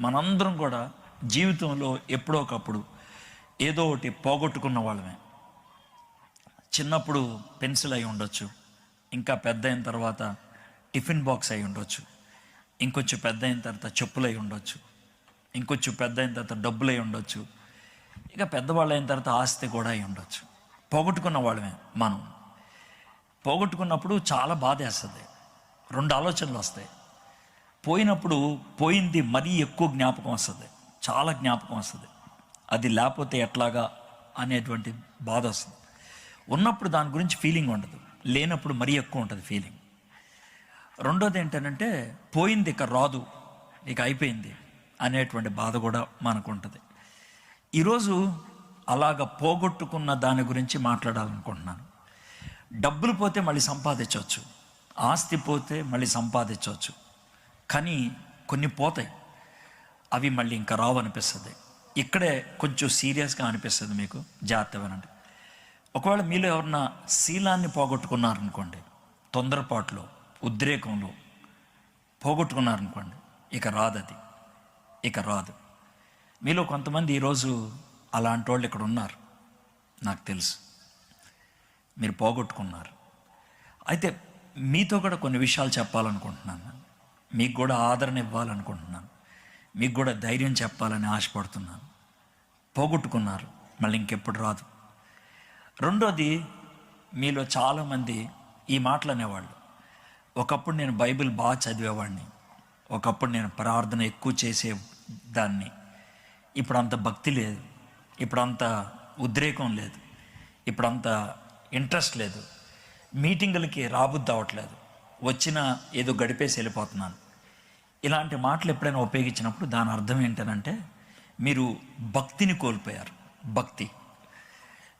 మనందరం కూడా జీవితంలో ఎప్పుడో ఒకప్పుడు ఏదో ఒకటి పోగొట్టుకున్న వాళ్ళమే. చిన్నప్పుడు పెన్సిల్ అయి ఉండొచ్చు ఇంకా పెద్ద అయిన తర్వాత టిఫిన్ బాక్స్ అయి ఉండొచ్చు ఇంకొంచెం పెద్ద అయిన తర్వాత చెప్పులు అయి ఉండొచ్చు ఇంకొంచెం పెద్ద అయిన తర్వాత డబ్బులు అయి ఉండొచ్చు ఇక పెద్దవాళ్ళు అయిన తర్వాత ఆస్తి కూడా అయి ఉండొచ్చు. పోగొట్టుకున్న వాళ్ళమే మనం. పోగొట్టుకున్నప్పుడు చాలా బాధ వేస్తుంది రెండు ఆలోచనలు వస్తాయి. పోయినప్పుడు పోయింది మరీ ఎక్కువ జ్ఞాపకం వస్తుంది. చాలా జ్ఞాపకం వస్తుంది. అది లేకపోతే ఎట్లాగా అనేటువంటి బాధ వస్తుంది. ఉన్నప్పుడు దాని గురించి ఫీలింగ్ ఉండదు. లేనప్పుడు మరీ ఎక్కువ ఉంటుంది ఫీలింగ్ రెండోది ఏంటంటే పోయింది ఇక రాదు ఇక అయిపోయింది అనేటువంటి బాధ కూడా మనకు ఉంటుంది ఈరోజు అలాగ పోగొట్టుకున్న దాని గురించి మాట్లాడాలనుకుంటున్నాను. డబ్బులు పోతే మళ్ళీ సంపాదించవచ్చు. ఆస్తి పోతే మళ్ళీ సంపాదించవచ్చు. కానీ కొన్ని పోతాయి. అవి మళ్ళీ ఇంకా రావు అనిపిస్తుంది. ఇక్కడే కొంచెం సీరియస్గా అనిపిస్తుంది మీకు. జాగ్రత్త ఒకవేళ మీలో ఎవరన్నా శీలాన్ని పోగొట్టుకున్నారనుకోండి తొందరపాటులో ఉద్రేకంలో పోగొట్టుకున్నారనుకోండి ఇక రాదు అది ఇక రాదు. మీలో కొంతమంది ఈరోజు అలాంటి వాళ్ళు ఇక్కడ ఉన్నారు. నాకు తెలుసు. మీరు పోగొట్టుకున్నారు. అయితే మీతో కూడా కొన్ని విషయాలు చెప్పాలనుకుంటున్నాను. మీకు కూడా ఆదరణ ఇవ్వాలనుకుంటున్నాను. మీకు కూడా ధైర్యం చెప్పాలని ఆశపడుతున్నాను. పోగొట్టుకున్నారు. మళ్ళీ ఇంకెప్పుడు రాదు. రెండోది మీలో చాలామంది ఈ మాటలు అనేవాళ్ళు. ఒకప్పుడు నేను బైబిల్ బాగా చదివేవాడిని. ఒకప్పుడు నేను ప్రార్థన ఎక్కువ చేసే దాన్ని ఇప్పుడు అంత భక్తి లేదు. ఇప్పుడు అంత ఉద్రేకం లేదు. ఇప్పుడు అంత ఇంట్రెస్ట్ లేదు. మీటింగులకి రాబుద్ది అవ్వట్లేదు. వచ్చిన ఏదో గడిపేసి వెళ్ళిపోతున్నాను. ఇలాంటి మాటలు ఎప్పుడైనా ఉపయోగించినప్పుడు దాని అర్థం ఏంటనంటే మీరు భక్తిని కోల్పోయారు. భక్తి.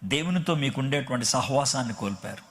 దేవునితో మీకు ఉండేటువంటి సహవాసాన్ని కోల్పోయారు.